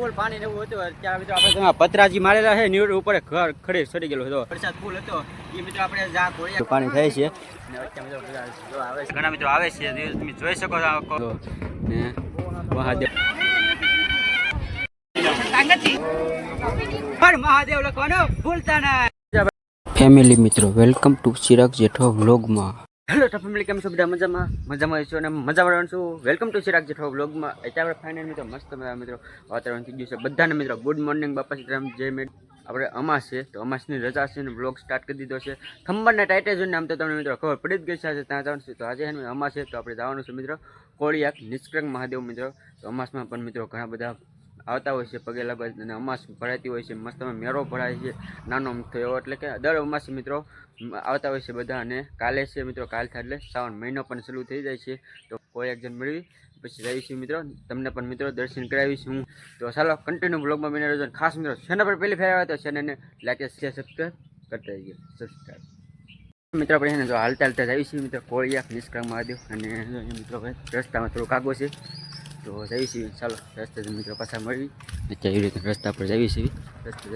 ફૂલ પાણી એવું હતું. ત્યારે મિત્રો આપણે પતરાજી મારેલા છે. નીર ઉપર ઘર ખડે સડી ગયેલો હતો. વરસાદ ફૂલ હતો. એ મિત્રો આપણે જા કોળિયા પાણી થાય છે. ઘણા મિત્રો આવે છે. તમે જોઈ શકો છો. ને મહાદેવ. મહાદેવ લખવાનો ભૂલતા ના. ફેમિલી મિત્રો વેલકમ ટુ ચિરાગ જેઠો વ્લોગમાં હેલો તો ફેમિલી કેમ છો બધા? મજામાં? મજામાં છો અને મજા મળવાનું છું. વેલકમ ટુ ચિરાગ જેઠો બ્લોગમાં અત્યારે ફાઇનલ મિત્રો, મસ્ત મજા મિત્રો, વાતાવરણ થઈ ગયું છે. બધાને મિત્રો ગુડ મોર્નિંગ બાપા સીતારામ જય મેડ આપણે અમાસ છે, તો અમાસની રજા છે ને બ્લોગ સ્ટાર્ટ કરી દીધો છે. થંબરને ટાઈટે જોઈને આમ તો તમને મિત્રો ખબર પડી જ ગઈ છે ત્યાં જવાનું છે. તો આજે અમાસ છે, તો આપણે જવાનું છે મિત્રો કોળિયાક નિષ્કંગ મહાદેવ મિત્રો. તો અમાસમાં પણ મિત્રો ઘણા બધા આવતા હોય છે પગે લાગવા અને અમાસ ભરાતી હોય છે મસ્ત મેળો ભરાય છે, નાનો થયો એટલે કે દર અમાસી મિત્રો આવતા હોય છે બધા અને કાલે છે મિત્રો કાલ થાય એટલે શ્રાવણ મહિનો પણ શરૂ થઈ જાય છે. તો કોઈ એક જણ મેળવી, પછી રહીશું મિત્રો. તમને પણ મિત્રો દર્શન કરાવીશ હું. તો ચાલો કન્ટિન્યુ બ્લોગમાં બની રહ્યો ખાસ મિત્રો ચેનલ પર પહેલી ફેર આવે તો ચેનલને લાઈક શેર સબસ્ક્રાઈબ કરતા રહીજો. સબસ્ક્રાઈબ મિત્રો આપણે એને જો હાલતા હાલતા આવીશું મિત્રો. કોળિયા, નિષ્ક્રમ, મહાદેવ અને મિત્રો રસ્તામાં થોડું કાગો છે. તો છીએ ચાલો રસ્તે મિત્રો પાછા મળી કે એવી રીતે રસ્તા પર જઈ છીએ રસ્તે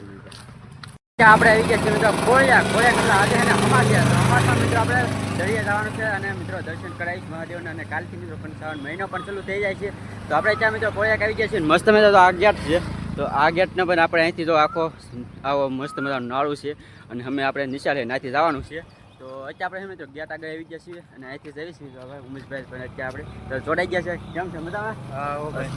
આપણે આવી ગયા છીએ મિત્રો કોળિયા કોળિયા મિત્રો આજે અને છે. તો હમાસમાં મિત્રો આપણે દરિયા જવાનું છે અને મિત્રો દર્શન કરાવીશ મહાદેવના અને કાલથી મિત્રો પણ શ્રાવણ મહિનો પણ ચાલુ થઈ જાય છે. તો આપણે ત્યાં મિત્રો કોળિયા આવી ગયા છીએ મસ્ત મજા તો આ ગેટ છે. તો આ ગેટને પણ આપણે અહીંથી તો આખો આવો મસ્ત મજાનું નાળું છે. અને અમે આપણે નિશાળે નાથી જવાનું છે. તો અત્યારે આપણે મિત્રો ગેટ આગળ આવી ગયા છીએ અને અહીંથી જઈએ છીએ. હવે ઉમેશભાઈ પણ અત્યારે આપણે તો જોડાઈ ગયા છે. કેમ છે? મજામાં?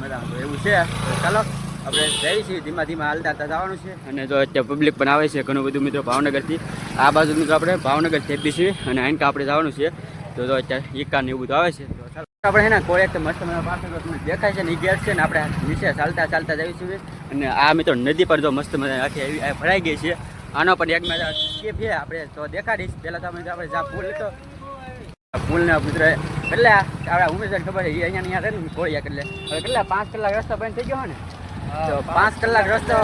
મજામાં. તો એવું છે. ચાલો આપણે જઈ છીએ. ધીમા ધીમા હાલતા હાલતા જવાનું છે. અને જો અત્યારે પબ્લિક પણ આવે છે ઘણું બધું મિત્રો ભાવનગરથી. આ બાજુ મિત્રો આપણે ભાવનગર થેપી છીએ અને આઈનકા આપણે જવાનું છે. તો જો અત્યારે ઈકા ને એવું બધું આવે છે. તો ચાલો આપણે છે ને કોઈ એક મસ્ત મજા પાસે દેખાય છે ને એ ગેટ છે ને આપણે નીચે ચાલતા ચાલતા છીએ. અને આ મિત્રો નદી પર જો મસ્ત મજા આખી એવી આ ભરાઈ ગઈ છે. આનો પણ એક મજા કે છે આપણે તો દેખાડીશ. પહેલાં તો આપણે આપણે જ્યાં પુલ હતો ને પુત્ર એટલે આપણે ઉમેશ ખબર છે અહીંયા અહીંયા રહે ને કોળિયા એટલે હવે કેટલા પાંચ કલાક રસ્તો બંધ થઈ ગયો ને? તો પાંચ કલાક રસ્તો.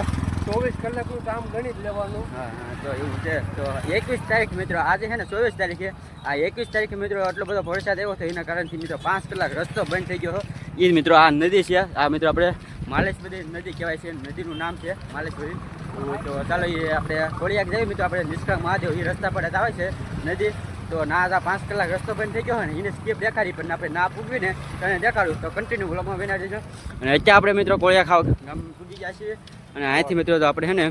ચોવીસ કલાકનું કામ ગણી જ લેવાનું. હા તો એવું છે. તો એકવીસ તારીખ મિત્રો આજે છે ને ચોવીસ તારીખે. આ એકવીસ તારીખે મિત્રો એટલો બધો વરસાદ આવ્યો હતો એના કારણથી મિત્રો પાંચ કલાક રસ્તો બંધ થઈ ગયો એ મિત્રો આ નદી છે. આ મિત્રો આપણે માલેશ્વરી નદી કહેવાય છે. નદીનું નામ છે માલેશ્વરી તો ચાલો એ આપણે થોડી જઈએ મિત્રો, આપણે નિષ્કળ મહાદેવ એ રસ્તા પર જ આવે છે નદી તો ના આ પાંચ કલાક રસ્તો બંધ થઈ ગયો હોય ને એને સ્કીપ દેખાડી, પણ આપણે ના પૂગવીને તને દેખાડું. તો કન્ટિન્યુ બ્લોગમાં વિના જજો અને અત્યારે આપણે મિત્રો કોળિયા ખાવ ગામ પૂગી ગયા છીએ. અને અહીંથી મિત્રો તો આપણે છે ને,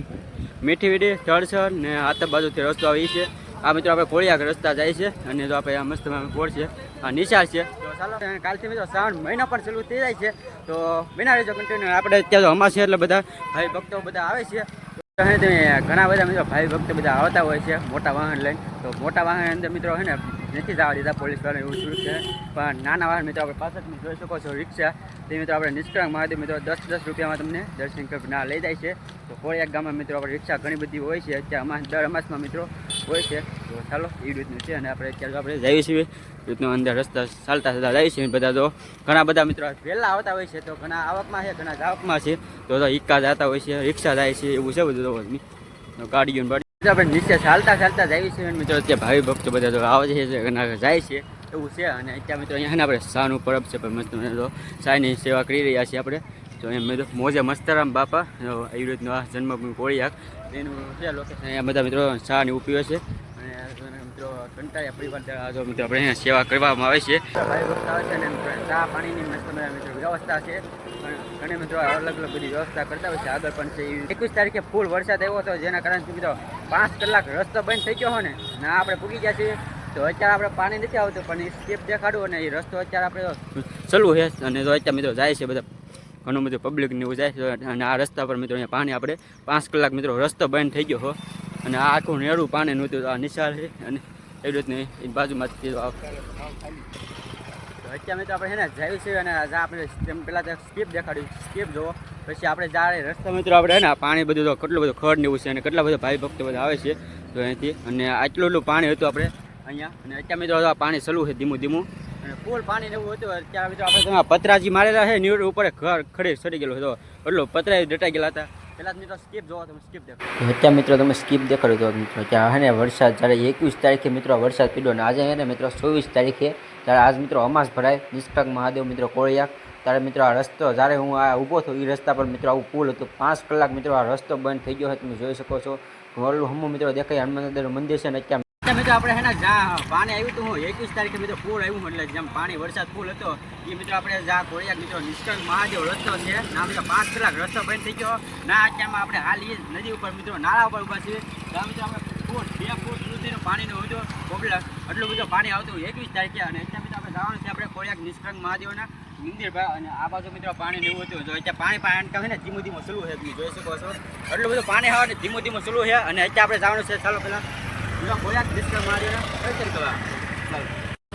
મીઠી વીડી ચડસર ને આતર બાજુથી રસ્તો આવી છે. આ મિત્રો આપણે કોળિયા રસ્તા જાય છે. અને જો આપણે આ મસ્ત બોર્ડ છે, આ નિશાળ છે. તો ચાલો કાલથી મિત્રો શ્રાવણ મહિના પણ ચાલુ થઈ જાય છે. તો વિના રહેજો કન્ટિન્યુ આપણે અત્યારે તો અમાસ છે એટલે બધા ભાઈ ભક્તો બધા આવે છે. તો તે ઘણા બધા મિત્રો ભાઈ ભક્તો બધા આવતા હોય છે મોટા વાહન લઈને. તો મોટા વાહન અંદર મિત્રો છે ને નથી જવા દીધા પોલીસવાળા એવું શું છે. પણ નાના વાહન મિત્રો આપણે પાછળ જોઈ શકો છો રિક્ષા. તે મિત્રો આપણે નિષ્કામ મહાદેવ મિત્રો દસ દસ રૂપિયામાં તમને દર્શન ના લઈ જાય છે. તો કોળિયાક ગામમાં મિત્રો આપણે રિક્ષા ઘણી બધી હોય છે. અત્યારે અમાસ દર અમાસમાં મિત્રો હોય છે. તો ચાલો, એ રીતનું છે અને આપણે અત્યારે આપણે જઈએ છીએ. રીતનું અંદર રસ્તા ચાલતા ચાલતા જઈએ છીએ. બધા તો ઘણા બધા મિત્રો વહેલા આવતા હોય છે. તો ઘણા આવકમાં છે, ઘણા જાવકમાં છે. તો ઇક્કા જતા હોય છે, રિક્ષા જાય છે, એવું છે બધું ગાડીઓ આપણે નીચે ચાલતા ચાલતા જઈએ છીએ. મિત્રો, અત્યારે ભાવિ ભક્તો બધા તો આવે છે જાય છે. એવું છે. અને અત્યારે મિત્રો, અહીંયા આપણે શાહનું પરબ છે મસ્ત તો શાહની સેવા કરી રહ્યા છીએ આપણે. તો એમ મેં મોજે મસ્તરામ બાપા એવી આ જન્મભૂમિ કોળિયાક. એનું લોકેશન અહીંયા બધા મિત્રો શાહની ઉપીઓ છે. અને મિત્રો મિત્રો, આપણે અહીંયા સેવા કરવામાં આવે આવે છે અને ચા પાણીની મસ્ત મિત્રો વ્યવસ્થા છે. ઘણી મિત્રો અલગ અલગ બધી વ્યવસ્થા કરતા હોય છે. આગળ પણ છે એકવીસ તારીખે ફૂલ વરસાદ આવ્યો હતો, જેના કારણે મિત્રો પાંચ કલાક રસ્તો બંધ થઈ ગયો ને ના આપણે પૂગી ગયા છીએ. તો અત્યારે આપણે પાણી નથી આવતું, પણ એ સ્ટેપ દેખાડું અને એ રસ્તો અત્યારે આપણે ચલવું છે. અને તો અત્યારે મિત્રો જાય છે બધા, ઘણું બધું પબ્લિક ને એવું જાય છે. અને આ રસ્તા પર મિત્રો અહીંયા પાણી આપણે પાંચ કલાક મિત્રો રસ્તો બંધ થઈ ગયો હો. અને આ આખું નેરું પાણી નહોતું આ નિશાળ છે. અને એવી રીતની બાજુમાંથી તો અત્યારે મિત્રો આપણે છે ને જાય છે અને આપણે તેમ પહેલાં તો સ્કીપ દેખાડ્યું. સ્કીપ જોવો પછી આપણે જ્યારે રસ્તા મિત્રો, આપણે ને પાણી બધું તો કેટલું બધું ખડ ને એવું છે અને કેટલા બધા ભાઈ ભક્તો બધા આવે છે તો અહીંથી. અને આટલું એટલું પાણી હતું આપણે અહીંયા. અને અત્યારે મિત્રો પાણી સલું છે ધીમું ધીમું. અને ફૂલ પાણી એવું હતું. અત્યારે મિત્રો આપણે પતરાજી મારેલા છે નીર ઉપર ઘર ખડે સડી ગયેલો હતો એટલો પતરા દટાઈ ગયેલા હતા. અત્યારે મિત્રો તમે સ્કીપ દેખાડ્યો હતો મિત્રો ત્યાં હે ને વરસાદ, જ્યારે એકવીસ તારીખે મિત્રો વરસાદ પીડ્યો ને આજે હે ને મિત્રો ચોવીસ તારીખે, ત્યારે આજ મિત્રો અમાસ ભરાય નિષ્કાક મહાદેવ મિત્રો કોળિયા. ત્યારે મિત્રો આ રસ્તો, જ્યારે હું આ ઊભો થયો એ રસ્તા પર મિત્રો આવું પુલ હતું, પાંચ કલાક મિત્રો આ રસ્તો બંધ થઈ ગયો હોય તમે જોઈ શકો છો. વરલું હમું મિત્રો દેખાય હનુમાન મંદિર છે ને અત્યારે એટલે મિત્રો આપણે હે ને જ્યાં પાણી આવ્યું હતું હું એકવીસ તારીખે મિત્રો પૂર આવ્યું એટલે જેમ પાણી વરસાદ ફૂલ હતો એ મિત્રો આપણે જ્યાં કોળિયા મિત્રો નિષ્કળ મહાદેવ રસ્તો છે. ના મિત્રો, પાંચ કલાક રસ્તો બંધ થઈ ગયો. ના, અત્યારમાં આપણે હાલ એ નદી ઉપર મિત્રો નાળા ઉપર ઊભા છીએ. ત્યાં મિત્રો આપણે ફૂટ બે ફૂટ સુધીનો પાણીનો હતો પ્રોબ્લેમ એટલું બધું પાણી આવતું એકવીસ તારીખે અને અત્યારે મિત્રો આપણે જવાનું છે આપણે કોળિયાક નિષ્કળ મહાદેવના મંદિર અને આ બાજુ મિત્રો પાણી લેવું હતું. જો અત્યારે પાણી પાણી કહે ને, ધીમું ધીમું સલું છે, તમે જોઈ શકો છો. એટલું બધું પાણી આવે ને, ધીમું ધીમું સલું છે. અને અત્યારે આપણે જવાનું છે, ચાલો પહેલાં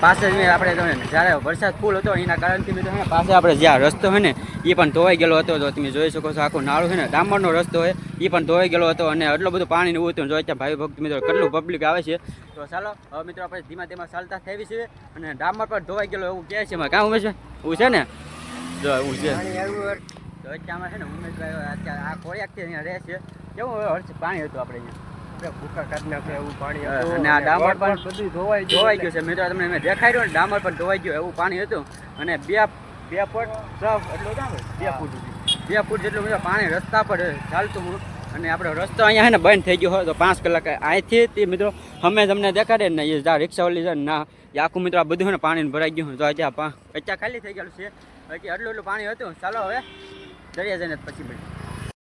પાસે જ આપણે તમે જ્યારે વરસાદ ફૂલ હતો એના કારણથી મિત્રો હે ને પાસે આપણે જ્યાં રસ્તો છે ને એ પણ ધોવાઈ ગયેલો હતો. તો તમે જોઈ શકો છો આખું નાળું છે ને ડામરનો રસ્તો હોય એ પણ ધોવાઈ ગયેલો હતો અને એટલું બધું પાણી એવું હતું. જો ત્યાં ભાઈ ભક્ત મિત્રો કેટલું પબ્લિક આવે છે. તો ચાલો હવે મિત્રો આપણે ધીમા ધીમા ચાલતા થઈ છે અને ડામર પર ધોવાઈ ગયેલો એવું કહે છે એમાં. કાં ઉમેશ એવું છે ને? જો એવું છે. તો અત્યારમાં છે ને ઉમેશભાઈ આ કોળિયાકથી અહીંયા રહે છે. કેવું હર્ષ પાણી હતું આપણે અહીંયા? અને આ ડામર પણ બધું ધોવાઈ ધોવાઈ ગયું છે. મિત્રો તમને મેં દેખાડ્યું ને ડામર પણ ધોવાઈ ગયું એવું પાણી હતું. અને બે બે ફૂટ એટલું બે ફૂટ બે ફૂટ જેટલું મિત્રો પાણી રસ્તા પર ચાલતું હતું. અને આપણો રસ્તો અહીંયા છે ને બંધ થઈ ગયો હોય તો પાંચ કલાક અહીંથી તે મિત્રો અમે તમને દેખાડે ને એ જ્યાં રિક્ષા ઓલી છે ના એ આખું મિત્રો આ બધું ને પાણીને ભરાઈ ગયું તો અત્યારે અત્યારે ખાલી થઈ ગયેલું છે. હજી એટલું એટલું પાણી હતું. ચાલો હવે દરિયા જઈને પછી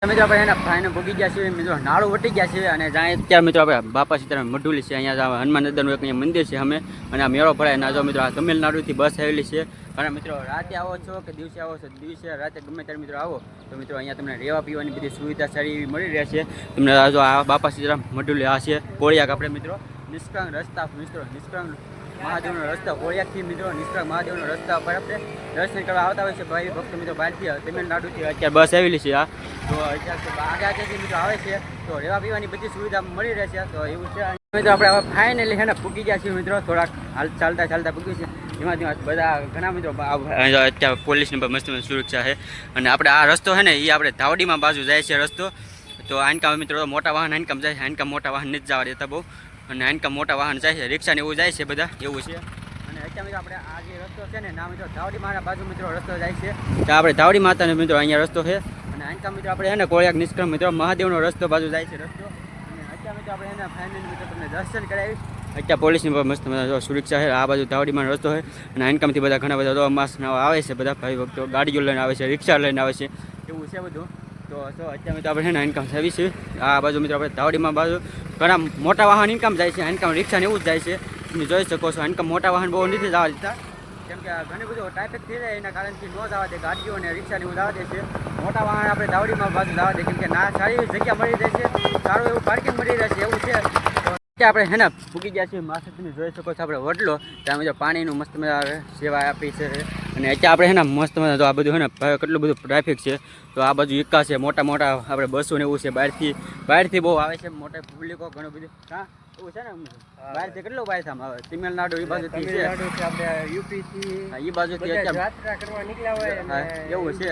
મિત્રો આપણે એના ભાઈને ભોગી ગયા છીએ. મિત્રો નાળું વટી ગયા છે અને જ્યાં અત્યારે મિત્રો આપણે બાપા સીતારામ મઢુલી છે. અહીંયા હનુમાન દાદાનું એક મંદિર છે અમે અને આ મેળો ભરાય. ના જો મિત્રો આ તમિલનાડુથી બસ આવેલી છે. અને મિત્રો રાતે આવો છો કે દિવસે આવો છો? દિવસે રાતે ગમે ત્યારે મિત્રો આવો. તો મિત્રો અહીંયા તમને રહેવા પીવાની બધી સુવિધા સારી એવી મળી રહેશે તમને જો આ બાપા સીતારામ મઢુલી આ છે. કોળિયાક આપણે મિત્રો નિષ્કાંગ રસ્તા મિત્રો નિષ્કાંગ મહાદેવનો રસ્તો કોળિયાકથી મિત્રો નિષ્કાંગ મહાદેવનો રસ્તા પર આપણે દર્શન કરવા આવતા હોય છે ભાઈ ભક્ત મિત્રો બહારથી તમિલનાડુથી અત્યારે બસ આવેલી છે આ તો અત્યારે આગળ આગળથી મિત્રો આવે છે, તો રહેવા પીવાની બધી સુવિધા મળી રહેશે તો એવું છે. મિત્રો આપણે હવે ફાઇનલી છે ને પૂકી ગયા છીએ મિત્રો, થોડાક હાલ ચાલતા ચાલતા પૂકી છે. એમાંથી બધા ઘણા મિત્રો અત્યારે પોલીસની મસ્ત મસ્ત સુરક્ષા છે. અને આપણે આ રસ્તો છે ને એ આપણે ધાવડીમાં બાજુ જાય છે રસ્તો. તો આનકામ મિત્રો મોટા વાહન આનકામ જાય છે. આનકામ મોટા વાહન નથી જવા દેતા બહુ. અને આનકામ મોટા વાહન જાય છે રિક્ષા ને એવું જાય છે બધા, એવું છે. અને અત્યારે મિત્રો આપણે આ જે રસ્તો છે ને, ના મિત્રો, ધાવડી મારા બાજુ મિત્રો રસ્તો જાય છે. તો આપણે ધાવડી માતાનો મિત્રો અહીંયા રસ્તો છે. અને આનકામ મિત્રો, આપણે એને કોળિયાક નિષ્ક્રમ મિત્રો, મહાદેવનો રસ્તો બાજુ જાય છે રસ્તો. અને અત્યારે મિત્રો આપણે એના ફાઇનલ મિત્રો તમને દર્શન કરાવીશ. અત્યારે પોલીસની પણ મસ્ત મજા સુરક્ષા છે, આ બાજુ ધાવડીમાં રસ્તો છે. અને આનકામથી બધા ઘણા બધા માસ આવે છે બધા ભાઈ ભક્તો, ગાડીઓ લઈને આવે છે, રિક્ષા લઈને આવે છે. એવું છે બધું. તો અત્યારે મિત્રો આપણે છે ને ઇન્કમ સેવી છે. આ બાજુ મિત્રો આપણે ધાવડીમાં બાજુ ઘણા મોટા વાહન ઇન્કમ જાય છે. ઇન્કમ રિક્ષા ને એવું જ જાય છે. તમે જોઈ શકો છો ઇન્કમ મોટા વાહન બહુ નથી જવા દેતા. કેમ કે ઘણી બધું ટ્રાફિક થઈ જાય એના કારણથી ન જવા દે, ગાડીઓ અને રિક્ષાની એવું જવા દે છે. મોટા વાહન આપણે ધાવડીમાં બાજુ જવા દે, કેમ કે ના સારી જગ્યા મળી રહે છે. સારું એવું પાર્કિંગ મળી રહે છે, એવું છે. આપણે હે ને ફૂગી ગયા છીએ માથે તમે જોઈ શકો છો આપણે વડલો, ત્યાં મજા પાણીનું મસ્ત મજા સેવા આપી છે. અને અત્યારે આપણે હે ને મસ્ત મજા તો આ બધું હે ને કેટલું બધું ટ્રાફિક છે, તો આ બાજુ ઇક્કા છે, મોટા મોટા આપણે બસો ને એવું છે બહારથી બહારથી બહુ આવે છે, મોટા પબ્લિકો ઘણું બધું. હા? ને બહારથી કેટલું બહાર આમ? આવે તમિલનાડુ એ છે. આપણે યુપી થી એ બાજુથી થી યાત્રા કરવા નીકળ્યા હોય એવું છે.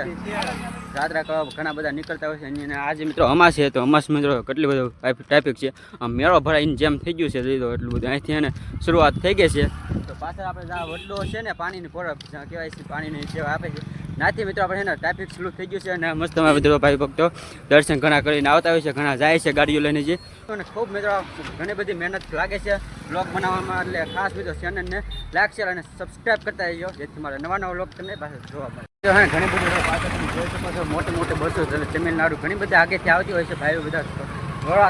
યાત્રા કરવા ઘણા બધા નીકળતા હોય છે. અને આજે મિત્રો અમાસ છે તો અમાસ મિત્રો કેટલી બધું ટ્રાફિક છે. આમ મેળો ભરાઈને જેમ થઈ ગયું છે લીધો એટલું બધું અહીંથી એને શરૂઆત થઈ ગઈ છે. તો પાછળ આપણે જ્યાં વડલો છે ને પાણીની પોરબ કહેવાય છે પાણીની સેવા આપે છે. નાથી મિત્રો આપણે છે ને ટ્રાફિક સ્લો થઈ ગયું છે અને મસ્ત બધા ભાઈ ભક્તો દર્શન ઘણા કરીને આવતા હોય છે ઘણા જાય છે ગાડીઓ લઈને જે. અને ખૂબ મિત્રો ઘણી બધી મહેનત લાગે છે બ્લોગ બનાવવામાં, એટલે ખાસ મિત્રો ચેનલને લાઈક શેર અને સબસ્ક્રાઈબ કરતા રહીજો. જેથી મારા નવા નવા બ્લોગ તમને પાસે જોવા મળે. હા, ઘણી બધી પાછળ તમે જોઈ મોટી મોટી બસો તમિલનાડુ ઘણી બધી આગેથી આવતી હોય છે, ભાઈઓ બધા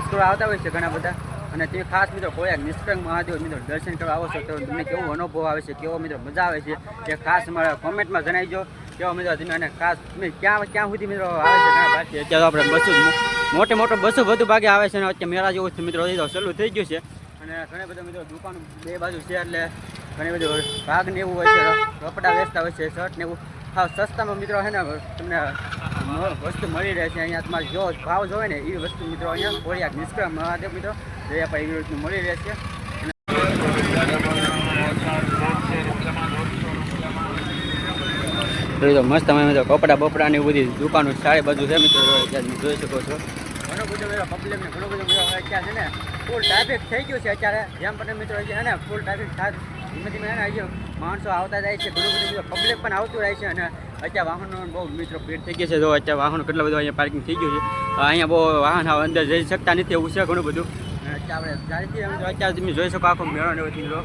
સ્કોડા આવતા હોય છે ઘણા બધા. અને તે ખાસ મિત્રો કોઈ નિષ્કંગ મહાદેવ મિત્રો દર્શન કરવા આવો છો, તો તમને કેવો અનુભવ આવે છે, કેવો મિત્રો મજા આવે છે તે ખાસ મારા કોમેન્ટમાં જણાવજો. કેવો મિત્રો તમે અને ખાસ તમે ક્યાં ક્યાં સુધી મિત્રો આવે છે અત્યારે આપણે બસો મોટે મોટો બસો વધુ ભાગે આવે છે અને અત્યારે મેળા જેવું છે મિત્રો તો ચાલુ થઈ ગયું છે. અને ઘણા બધા મિત્રો દુકાન બે બાજુ છે, એટલે ઘણી બધું ભાગ ને એવું હોય છે, કપડાં વેચતા હોય છે શર્ટ ને એવું. હા, સસ્તામાં મિત્રો છે ને, તમને વસ્તુ મળી રહે છે. અહીંયા તમારે જો ભાવ જોવે ને એ વસ્તુ મિત્રો અહીંયા કોળિયાક નિષ્ક્રમ મહાદેવ મિત્રો. જે આપણે એવી રીતનું મળી રહેશે છે. તો મસ્ત અમે મિત્રો કપડાં બપડા ને બધી દુકાનો સારી બાજુ છે મિત્રો. જોઈ શકો છો. ઘણો બધો મિત્રો પબ્લિક ને ઘણો બધો મિત્રો અત્યારે છે ને ફૂલ ટ્રાફિક થઈ ગયું છે અત્યારે. જેમ પણ મિત્રો છે ને ફૂલ ટ્રાફિક થાય ધીમે ધીમે એને આવી અહીંયા માણસો આવતા જાય છે, ઘણું બધું પબ્લિક પણ આવતું રહે છે અને અત્યારે વાહનો બહુ મિત્રો ભીડ થઈ ગઈ છે. તો અત્યારે વાહનો કેટલા બધું અહીંયા પાર્કિંગ થઈ ગયું છે. અહીંયા બહુ વાહન અંદર જઈ શકતા નથી એવું છે ઘણું બધું. અત્યારે આપણે અત્યારે તમે જોઈ શકો આખો મેળો ને એવું મિત્રો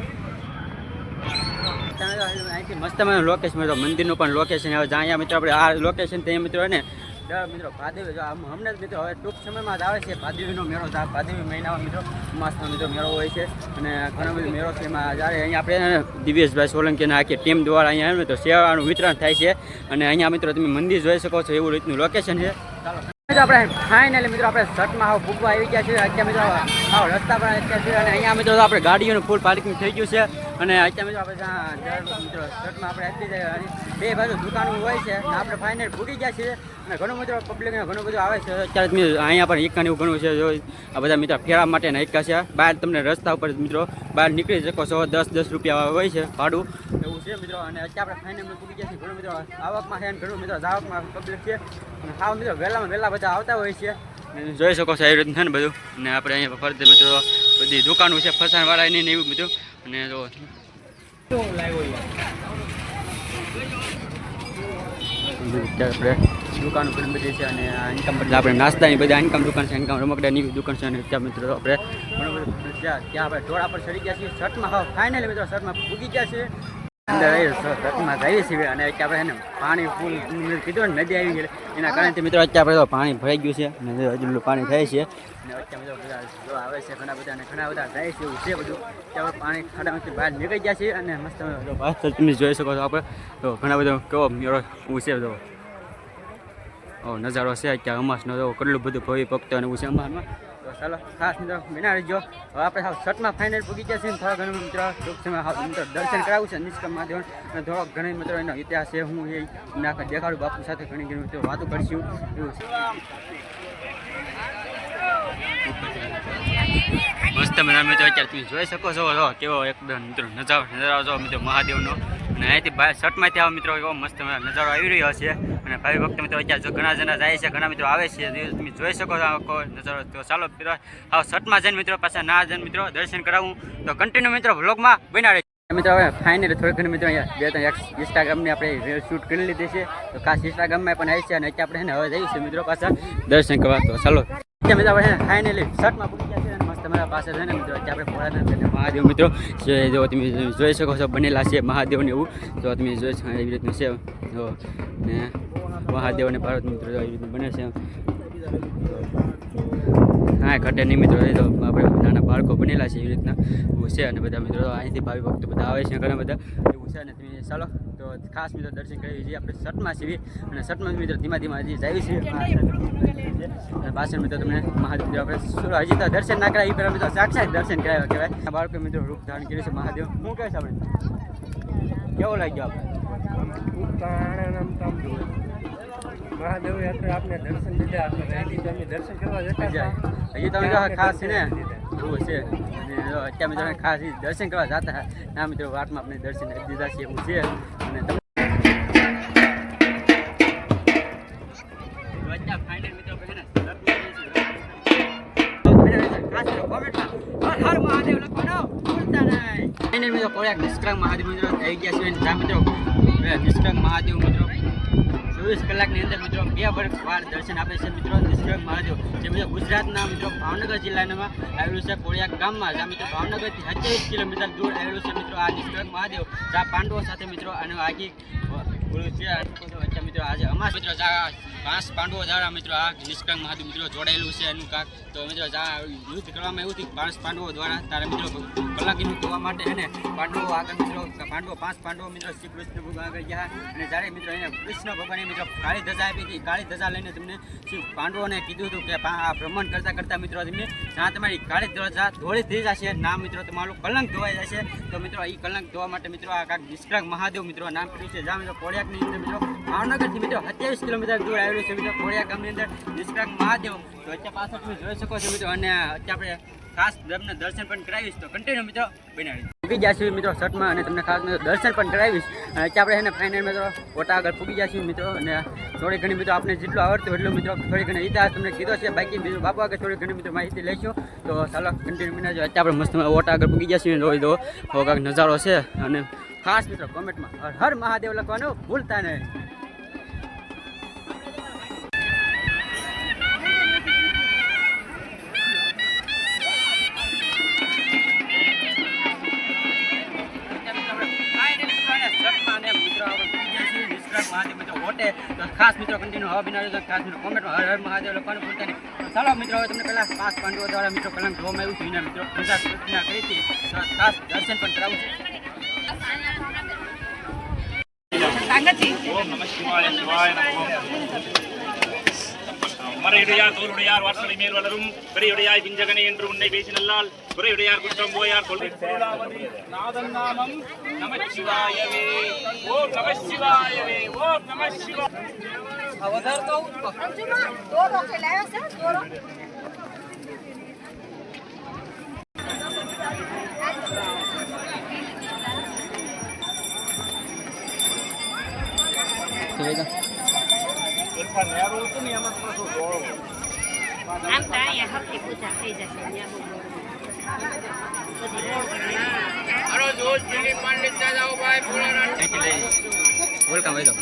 અહીંથી મસ્ત મને લોકેશન મિત્રો મંદિરનું પણ લોકેશન હવે જ્યાં અહીંયા મિત્રો આપણે આ લોકેશન ત્યાં મિત્રો ને દર મિત્રો ભાદેવી જો હમણાં જ મિત્રો, હવે ટૂંક સમયમાં જ આવે છે ભાદેવીનો મેળો ભાદેવી મહિનામાં મિત્રો માસનો મિત્રો મેળો હોય છે. અને ઘણો બધો મેળો છે એમાં જ્યારે અહીંયા આપણે દિવ્યેશભાઈ સોલંકીના આખી ટીમ દ્વારા અહીંયા આવે તો સેવાનું વિતરણ થાય છે. અને અહીંયા મિત્રો, તમે મંદિર જોઈ શકો છો, એવું રીતનું લોકેશન છે. ચાલો. આપણે ફાઇનલી મિત્રો, આપણે શર્ટમાં આવું ફૂગવા આવી ગયા છે અત્યારે મિત્રો, આવો રસ્તા પર અત્યારે છે અને અહીંયા મિત્રો આપણે ગાડીઓનું ફૂલ પાર્કિંગ થઈ ગયું છે. અને અત્યારે મિત્રો આપણે મિત્રો, શર્ટમાં આપણે આપી જાય બે બાજુ દુકાનો હોય છે આપણે ફાઇનલ ફૂટી ગયા છીએ. અને ઘણું મિત્રો પબ્લિક ઘણું બધું આવે છે. અત્યારે મિત્રો અહીંયા પણ એકાને એવું ઘણું છે જો આ બધા મિત્રો ફેરા માટે એકા છે. બહાર તમને રસ્તા ઉપર મિત્રો, બહાર નીકળી શકો છો. દસ દસ રૂપિયા હોય છે ભાડું. એવું છે મિત્રો. અને અત્યારે આપણે ફાઇનલ ફૂટી ગયા છીએ. ઘણું મિત્રો આવકમાં છે ઘણું મિત્રો આવકમાં પબ્લિક છે. અને હા મિત્રો વહેલામાં વહેલા બધા આવતા હોય છે. જોઈ શકો છો રીતનું છે ને બધું. અને આપણે અહીંયા ફરતે મિત્રો બધી દુકાનો છે ફસાણવાળાની ને એવું બધું. અને જો આપણે દુકાનો પણ બધી છે અને ઇન્કમ બદલે આપણે નાસ્તાની બધા ઇન્કમ દુકાન છે ઇન્કમ રમકડાની દુકાન છે. અને ત્યાં મિત્રો આપણે બધું ત્યાં આપણે ટોળા પર ચડી ગયા છીએ, શર્ટમાં ફાઇનલી મિત્રો શર્ટમાં પૂગી ગયા છે અંદર શર્ટમાં જઈએ છીએ અને આપણે એને પાણી ફૂલ કીધું ને, નદી આવી ગઈ એના કારણે મિત્રો અત્યારે આપણે પાણી ભરાઈ ગયું છે. અને પાણી થાય છે. અને અત્યારે બધા આવે છે ઘણા બધા ઘણા બધા જાય છે એવું છે બધું. ત્યાં પાણી ખાડામાંથી બહાર નીકળી ગયા છે અને મસ્ત તમે જોઈ શકો છો આપણે. તો ઘણા બધા કેવો મેળો એવું છે તો. નજારો છે અત્યારે અમાસનો તો કેટલું બધું ભવી ભક્તો અને એવું છે અમાસમાં તો ચાલો, ખાસ મિત્રો બના રહીજો. હવે આપણે હાવ શર્ટમાં ફાઇનલ પૂગી ગયા છે થોડા ઘણા મિત્રો, ટૂંક સમય મિત્રો દર્શન કરાવું છે નિષ્કમ માધ્યમ અને થોડોક ઘણા મિત્રો એનો ઇતિહાસ છે, હું એ નાખ દેખાડું, બાપુ સાથે ઘણી ઘણી મિત્રો વાતો કરશું. એવું મસ્ત મને મિત્રો, અત્યારે તમે જોઈ શકો છો, જો કેવો એકદમ મિત્રો નજારો નજારો જો મિત્રો મહાદેવનો. અને બહાર શર્ટમાંથી આવો મિત્રો, એવો મસ્ત નજારો આવી રહ્યો છે. અને ભાઈ ભક્ત મિત્રો, અત્યારે ઘણા જણા જાય છે, ઘણા મિત્રો આવે છે તમે જોઈ શકો છો નજારો. તો ચાલો આવો શર્ટમાં જઈને મિત્રો, પાછા ના જઈને મિત્રો, દર્શન કરાવું. તો કન્ટિન્યુ મિત્રો વ્લોગમાં બનાવે મિત્રો, હવે ફાઇનલી થોડી ઘણી મિત્રો બે ત્રણ ઇન્સ્ટાગ્રામની આપણે રીલ શૂટ કરી લીધી છે. તો ખાસ ઇન્સ્ટાગ્રામમાં પણ આવી છે અને અત્યારે આપણે હવે જઈશું મિત્રો પાછા દર્શન કરવા. તો ચાલો. મિત્રો આપણે ફાઇનલી શર્ટમાં પૂરી ગયા છે મસ્ત મારા પાસે આપણે પોળાના મહાદેવ મિત્રો, જે જો તમે જોઈ શકો છો, બનેલા છે મહાદેવને એવું. જો તમે જોઈ શકો એવી રીતનું છે. તો, ને મહાદેવ અને ભારત મિત્રો એવી રીતે બને છે. હા ઘટે નહીં મિત્રો એ તો આપણે નાના બાળકો બનેલા છે એવી રીતના. છે અને બધા મિત્રો અહીંથી ભાવિ ભક્તો બધા આવે છે ઘણા બધા. એવું છે અને તમે ચાલો તો ખાસ મિત્રો દર્શન કરી છીએ આપણે શર્ટમાં છીએ અને શર્ટમાં મિત્રો ધીમા ધીમા હજી જાય છે અને પાછળ મિત્રો તમને મહાદેવ આપણે હજી તો દર્શન ના કરાય એ પહેલાં મિત્રો સાક્ષાત દર્શન કરાવ્યા કહેવાય. બાળકો મિત્રો રૂપ ધારણ કર્યું છે મહાદેવ. શું કહે છે આપણે? કેવો લાગ્યો આપણે મહાદેવ યાત્રા આપને દર્શન દીધા આપણે દર્શન કરવા જતા હતા. હજી તમે જો ખાસ છે ને? એવું છે. અને અત્યારે ખાસ દર્શન કરવા જતા ના મિત્રો વાતમાં આપણે દર્શન કરી દીધા છે એવું છે. અને તમે મિત્રો મહાદેવ મિત્રો આવી ગયા છે. મિત્રો એ મહાદેવ મિત્રો ચોવીસ કલાકની અંદર મિત્રો બે વાર દર્શન આપે છે મિત્રો. નિષ્કળંગ મહાદેવ, જે મિત્રો ગુજરાતના મિત્રો ભાવનગર જિલ્લામાં આવેલું છે કોળિયા ગામમાં. જ્યાં મિત્રો ભાવનગરથી સત્યાવીસ કિલોમીટર દૂર આવેલું છે મિત્રો આ નિષ્કળંગ મહાદેવ, જ્યાં પાંડવો સાથે મિત્રો અને આખી બોલું છે મિત્રો, આજે અમાસ મિત્રો પાંચ પાંડવો દ્વારા મિત્રો, આ નિષ્કળંગ મહાદેવ મિત્રો જોડાયેલું છે એનું કાક. તો મિત્રો યુદ્ધ કરવામાં આવ્યું હતું પાંચ પાંડવો દ્વારા. તારે મિત્રો કલાકીનું જોવા માટે એને પાંડવો આગળ મિત્રો, પાંડવો, પાંચ પાંડવો મિત્રો શ્રી કૃષ્ણ ભગવાન આગળ ગયા. અને જ્યારે મિત્રો એને કૃષ્ણ ભગવાને મિત્રો કાળી ધજા આપી હતી, કાળી ધજા લઈને તમને શ્રી પાંડવોને કીધું હતું કે આ ભ્રમણ કરતા કરતા મિત્રો તમને જ્યાં તમારી કાળી ધજા ધોળી થઈ જશે ના મિત્રો તમારું કલંક ધોવાઈ જશે. તો મિત્રો એ કલંક ધોવા માટે મિત્રો આ કાંક નિષ્કળંક મહાદેવ મિત્રો નામ કર્યું છે. જ્યાં મિત્રો કોળિયાકની અંદર મિત્રો ભાવનગરથી મિત્રો સત્યાવીસ કિલોમીટર દૂર આવેલું છે મિત્રો ખોડિયા ગામની અંદર નિષ્કળંક મહાદેવ. તો અત્યારે પાછળ તમે જોઈ શકો છો મિત્રો અને અત્યારે આપણે ખાસ ધર્મને દર્શન પણ કરાવીશ. તો કન્ટિન્યુ મિત્રો બનાવી પૂગી ગયા મિત્રો શર્ટમાં અને તમને ખાસ મિત્રો દર્શન પણ કરાવીશ. અને અત્યારે આપણે એને ફાઇનલ મિત્રો ફોટા આગળ પૂગી જશે મિત્રો અને થોડી ઘણી મિત્રો આપણે જેટલું આવડતું એટલું મિત્રો થોડી ઘણી ઇતિહાસ તમને કીધો છે. બાકી મિત્રો બાપુ આગળ થોડી ઘણી મિત્રો માહિતી લઈશું. તો ચાલો કન્ટિન્યુ બનાવજો અત્યારે આપણે મસ્ત ઓટા આગળ પૂગી જશે જોઈ દો કાંઈક નજારો છે. અને ખાસ મિત્રો કોમેન્ટમાં હર મહાદેવ લખવાનું ભૂલતા નહીં. મિત્રો કન્ટિન્યુ હવા બિના રહેજો ખાસ મિત્રો કોમેન્ટમાં હર હર મહાદેવ લખવાનું ભૂલતા નહીં તો ચાલો મિત્રો હવે તમને પહેલા પાંચ પાંડવો દ્વારા મિત્રો કલમ જોવામાં આવ્યું હતું એના મિત્રો બધા સૂચના કરી હતી તો ખાસ દર્શન પણ કરાવું છું ஓம் நம சிவாய சிவாய நமோ மறையுடையார் தோளுடையார் வாசலை மேல் வளரும் பிறையுடையாய் விஞ்சகனை என்று உன்னை பேசினல்லால் குறையுடையார் குற்றம் போயார் கொள்கை நாதன் நாமம் நமச்சிவாயவே ஓம் நம சிவாயவே ஓம் நம சிவாய દોરો કે લાવ્યો છે દોરો આમ તો અહીંયા હપ્તી પૂજા થઈ જશે અહીંયા બહુ વેલકમ વેલકમ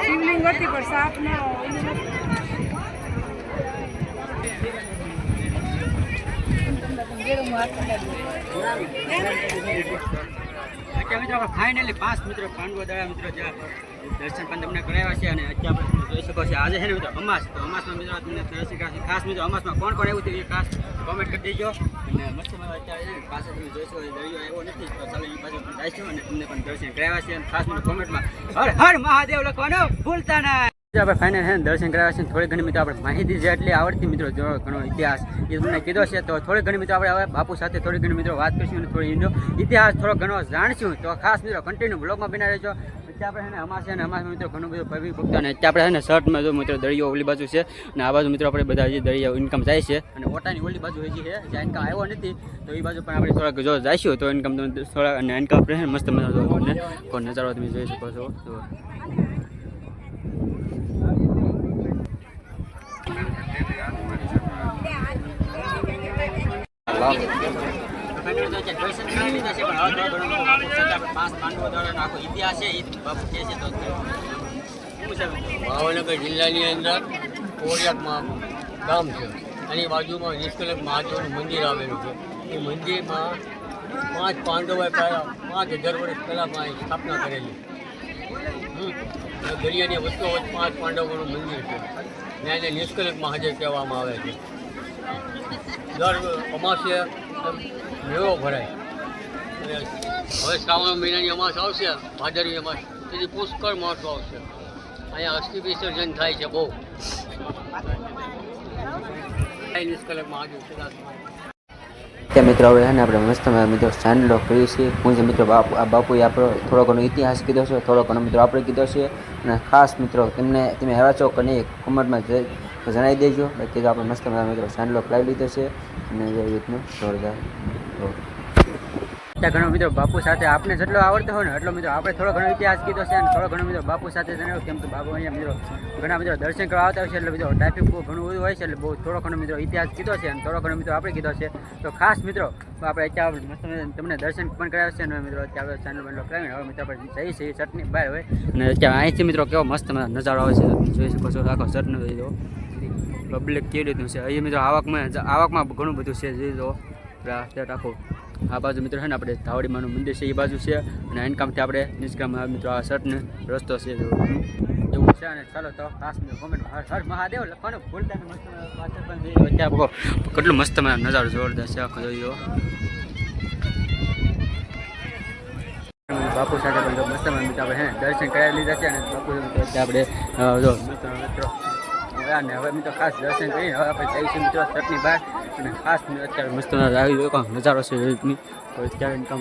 શિવલિંગ હતી પણ સાપ ના અત્યારે ફાઇનલી પાંચ મિત્રો, પાંડવો દળા મિત્રો દર્શન પણ તમને કરાવ્યા છે અને અત્યારે જોઈ શકો છો. આજે છે ને મિત્રો, અમાસ તો અમાસમાં મિત્રો તમને દર્શન ખાસ મિત્રો, અમાસમાં કોણ કોણ આવ્યું હતું એ ખાસ કોમેન્ટ કરી દેજો. અને મજા અત્યારે પાસે તમે જોઈશો દરિયો એવો નથી. તો ચાલો એ બાજુ પણ જઈશું અને તમને પણ દર્શન કરાવ્યા છે. અને ખાસ મિત્રો કોમેન્ટમાં હર હર મહાદેવ લખવાનો ભૂલતા ના. આપણે ફાઇનલ હે દર્શન કરાવ્યા છે થોડી ઘણી મિત્રો આપણે માહિતી જે એટલી આવડતી મિત્રો, જો ઘણો ઇતિહાસ એ તમને કીધો છે, તો થોડી ઘણી મિત્રો આપણે બાપુ સાથે થોડી ઘણી મિત્રો વાત કરીશું અને થોડી એનો ઇતિહાસ થોડો ઘણો જાણશું. તો ખાસ મિત્રો કન્ટિન્યુ બ્લોગમાં બિના રહેજો. આપણે છે ને અમાસ છે ને મિત્રો ઘણું બધું પવી ભક્તો અને આપણે છે ને મિત્રો દરિયો ઓલી બાજુ છે અને આ બાજુ મિત્રો આપણે બધા જે દરિયો ઇન્કમ જાય છે અને ઓટાની ઓલી બાજુ હજી છે, જ્યાં આવ્યો નથી, તો એ બાજુ પણ આપણે થોડાક જો જઈશું, તો ઇન્કમ થોડા અને ઇન્કમ આપણે મસ્ત મજા અને નજારો તમે જોઈ શકો છો. ભાવનગર જિલ્લાની અંદર કોરિયાકમાં ગામ છે. એની બાજુમાં નિષ્કલંક મહાદેવનું મંદિર આવેલું છે. એ મંદિરમાં પાંચ પાંડવોએ પહેલાં પાંચ હજાર વર્ષ પહેલાં સ્થાપના કરેલી. અને દરિયાની વચ્ચોવચ્ચ પાંચ પાંડવોનું મંદિર છે. ને એને નિષ્કલંક મહાદેવ કહેવામાં આવે છે. દર અમાસે મેળો ભરાય. હવે શ્રાવણ મહિનાની અમાસ આવશે, ભાદરવી અમાસ. તેથી પુષ્કળ માણસો આવશે. અહીંયા અસ્થિ વિસર્જન થાય છે બહુ. ત્યાં મિત્રો, હવે ને આપણે મસ્ત મિત્રો ચાંદલો કરીએ છીએ. હું જે મિત્રો આ બાપુએ આપણો થોડો ઘણો ઇતિહાસ કીધો છે થોડો ઘણો મિત્રો આપણે કીધો છે. અને ખાસ મિત્રો તેમને તમે હેવા છો કે જ જણાવી દેજો. બાકી તો આપણે મસ્ત મજાનો મિત્રો ચાંદલો કરાવી લીધો છે અને એ રીતનું જોરદાર તો ઘણો મિત્રો બાપુ સાથે આપણે જેટલો આવડતો હોય ને એટલો મિત્રો આપણે થોડો ઘણો ઇતિહાસ કીધો છે અને થોડો ઘણો મિત્રો બાપુ સાથે જણાવ્યું કેમ કે બાપુ અહીંયા મિત્રો ઘણા મિત્રો દર્શન કરવા આવતા હોય છે એટલે મિત્રો ટ્રાફિક બહુ ઘણું બધું હોય છે એટલે બહુ થોડો ઘણો મિત્રો ઇતિહાસ કીધો છે અને થોડો ઘણો મિત્રો આપણે કીધો છે. તો ખાસ મિત્રો આપણે અત્યારે મસ્ત તમને દર્શન પણ કરાવ્યા છે અને મિત્રો અત્યારે ચાંદલો બંડલો કરાવીને હવે મિત્રો આપણે જઈએ છીએ ચટની બહાર હોય અને અત્યારે અહીંથી મિત્રો કેવો મસ્ત નજારો આવે છે. જોઈ શકો છો આખો ચટનો જોઈ દો પબ્લિક કેવી રીતનું છે? અહીં મિત્રો આવકમાં આવકમાં ઘણું બધું છે જો ત્યાં આખું આ બાજુ મિત્રો છે ને આપણે ધાવડીમાનું મંદિર છે, એ બાજુ છે. અને ઇન્કમથી આપણે નિષ્કામ મિત્રો આ શર્ટને રસ્તો છે એવું છે અને ચાલો તો ખાસ મિત્રો કોમેન્ટમાં હર મહાદેવ લખવાનું ભૂલતા કેટલું મસ્ત નજારો જોરદાર છે, આખો જોઈ બાપુ સાથે પણ મસ્ત મિત્રો આપણે હે દર્શન કરાવી લીધા છે અને બાપુ આપણે જો હવે અને હવે મિત્રો ખાસ દર્શન કરીને હવે આપણે જઈશું મિત્રો ચટની બહાર અને ખાસ અત્યારે મસ્ત આવી ગયો. કાંક નજારો છે રીતની. તો અત્યારે ઇન્કમ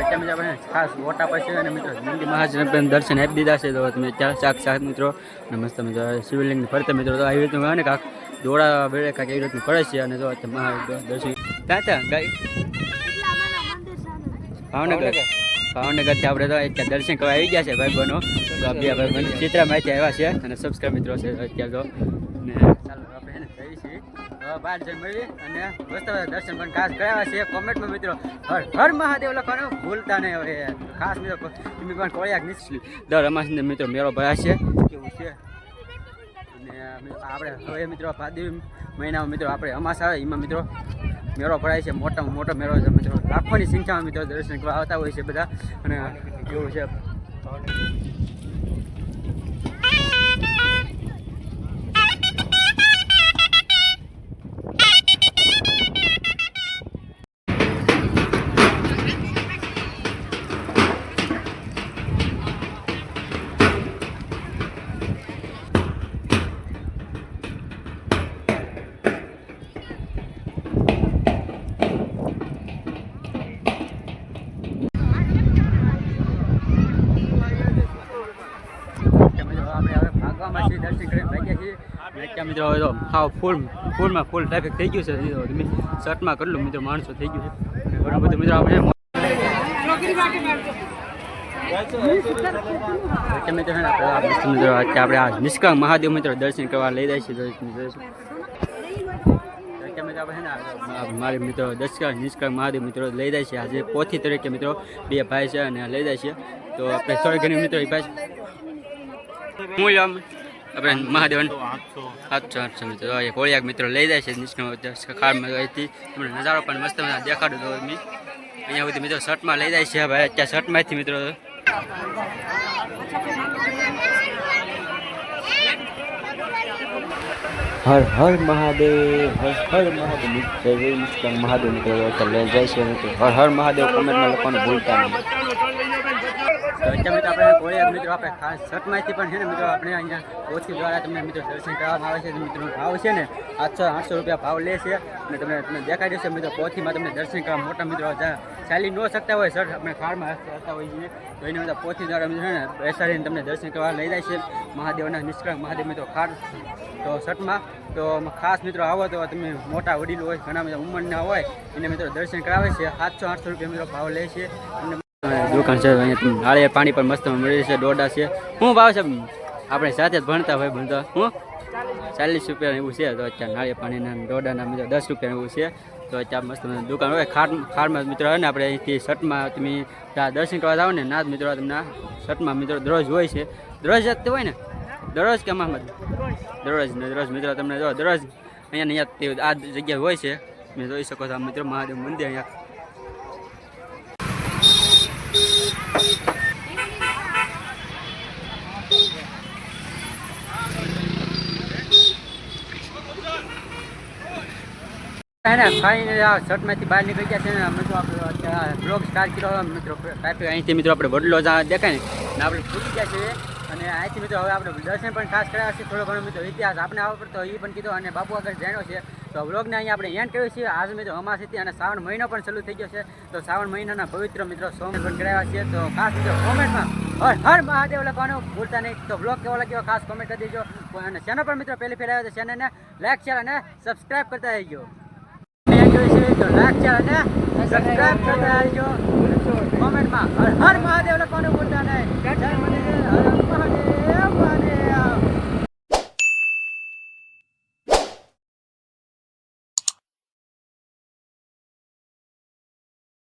અત્યારે આપણે ખાસ મોટા પછી અને મિત્રો નંદી મહારાજને દર્શન આપી દીધા છે. તો તમે ચાર શાક શાક મિત્રો અને મસ્ત મિત્રો શિવલિંગની ફરતે મિત્રો તો આવી રીતનું હોય ને કાંક દોડા વેળે કાંક એવી રીતનું કરે છે અને જો દર્શન ક્યાં ત્યાં ગાય ભાવનગર. ભાવનગરથી આપણે તો અત્યારે દર્શન કરવા આવી ગયા છે ભાઈ બનો તો આ બે ભાઈ બનો માહિતી આવ્યા છે અને સબસ્ક્રાઈબ મિત્રો છે અત્યારે તો. ને ચાલો આપણે એને જઈએ છીએ. બહાર જઈને મળી અને મસ્ત દર્શન પણ ખાસ કરાવ્યા છે. કોમેન્ટમાં મિત્રો, હર હર મહાદેવ લખવાનું ભૂલતા નહીં હવે. ખાસ મિત્રો, તમે પણ કોળિયાક નીચલી દર અમાસને મિત્રો મેળો ભરાય છે. કેવું છે? અને આપણે હવે મિત્રો, ભાદવી મહિનામાં મિત્રો, આપણે અમાસ આવે, એમાં મિત્રો મેળો ભરાય છે મોટામાં મોટો મેળો છે, મિત્રો. લાખોની સંખ્યામાં મિત્રો દર્શન કરવા આવતા હોય છે બધા. અને એવું છે. મિત્રો હવે તો હાવ ફૂલ ફૂલમાં ફૂલ ટ્રાફિક થઈ ગયું છે. તમે શર્ટમાં કરેલું મિત્રો માણસો થઈ ગયું છે. ઘણું બધું મિત્રો આપણે મિત્રો મિત્રો આપણે આ નિષ્કામ મહાદેવ મિત્રો દર્શન કરવા લઈ જાય છે મારી મિત્રો આપણે છે ને આ મારે મિત્રો દર્શક નિષ્કામ મહાદેવ મિત્રો લઈ જાય છે. આજે પોથી તરીકે મિત્રો બે ભાઈ છે અને લઈ જાય છે. તો આપણે થોડી ઘણી મિત્રો એ ભાઈ હું આપણે મહાદેવ સાતસો આઠસો મિત્રો. તો એ કોળિયાક મિત્રો લઈ જાય છે ખારમાં અહીંથી. તમને નજારો પણ મસ્ત મજા દેખાડું તો મેં. અહીંયા સુધી મિત્રો શર્ટમાં લઈ જાય છે ભાઈ. અત્યારે શર્ટમાંથી મિત્રો. હર હર મહાદેવ હર હર મહાદેવ. જય મહાદેવ મિત્રો લઈ જાય છે મિત્રો. હર હર મહાદેવ કોમેન્ટમાં લખવાનું ભૂલતા નહીં. મિત્રો આપણે ખાસ શર્ટમાંથી પણ છે ને મિત્રો આપણે અહીંયા પોથી દ્વારા તમને મિત્રો દર્શન કરવામાં આવે છે. મિત્રો ભાવ છે ને આઠસો આઠસો રૂપિયા ભાવ લે અને તમને તમને દેખાડી દેશે મિત્રો પોથીમાં તમને દર્શન કરવા મોટા મિત્રો ચાલી ન શકતા હોય શર્ટ આપણે ખાડમાં કરતા હોઈએ છીએ. તો એને બધા પોથી દ્વારા મિત્રો ને બેસાડીને તમને દર્શન કરવા લઈ જાય છે. મહાદેવના નિષ્કળ મહાદેવ મિત્રો ખાડ તો શર્ટમાં તો ખાસ મિત્રો આવો તો તમે મોટા વડીલો હોય, ઘણા બધા ઉંમરના હોય, એને મિત્રો દર્શન કરાવે છે. સાતસો આઠસો રૂપિયા મિત્રો ભાવ લે છે. અને દુકાન છે નાળિયેર પાણી પણ મસ્ત મળી છે દોડા છે. શું ભાવ છે? આપણે સાથે જ ભણતા હોય ભણતા. હું ચાલીસ રૂપિયા એવું છે, તો અત્યારે નાળિયેર પાણીના દોડાના મિત્રો દસ રૂપિયા એવું છે. તો અત્યારે મસ્ત દુકાન હોય. ખાટ ખાટમાં મિત્રો હોય ને, આપણે અહીંથી શર્ટમાં તમે દર્શન કરવા જાઓ ને ના મિત્રો તમને શર્ટમાં મિત્રો દરરોજ હોય છે. દરરોજ જ હોય ને? દરરોજ કે મહમદ દરરોજ ને દરરોજ મિત્રો તમને જો દરરોજ અહીંયા અહીંયા આ જગ્યાએ હોય છે. તમે જોઈ શકો છો મિત્રો મહાદેવ મંદિર અહીંયા એને આ શર્ટમાંથી બહાર નીકળી ગયા છે ને મિત્રો આપણે બ્લોગ મિત્રો અહીંથી મિત્રો આપણે વડલો દેખાય ને. ને આપણે ભૂલી ગયા છીએ અને અહીંથી મિત્રો હવે આપણે દર્શન પણ ખાસ કર્યા છે થોડો ઘણો મિત્રો ઇતિહાસ આપણે આવડતો તો એ પણ કીધો અને બાપુ આગળ જાણ્યો છે. તો બ્લોગને અહીંયા આપણે એન્ડ કર્યું છે. આજ મિત્રો અમાસ હતી અને શ્રાવણ મહિનો પણ ચાલુ થઈ ગયો છે. તો શ્રાવણ મહિનાના પવિત્ર મિત્રો સોમ પણ કરાવ્યા છે. તો ખાસ મિત્રો કોમેન્ટમાં હર હર મહાદેવ લખવાનું ભૂલતા નહીં. તો બ્લોગ કેવો લાગ્યો ખાસ કોમેન્ટ કરી દેજો. અને ચેનલ પર મિત્રો પહેલી ફેર આવ્યો તો ચેનલને લાઈક શેર અને સબસ્ક્રાઈબ કરતા રહીજો. વિશે જો કોમેન્ટમાં હર મહાદેવ લખવાનું ભૂલતા નહીં.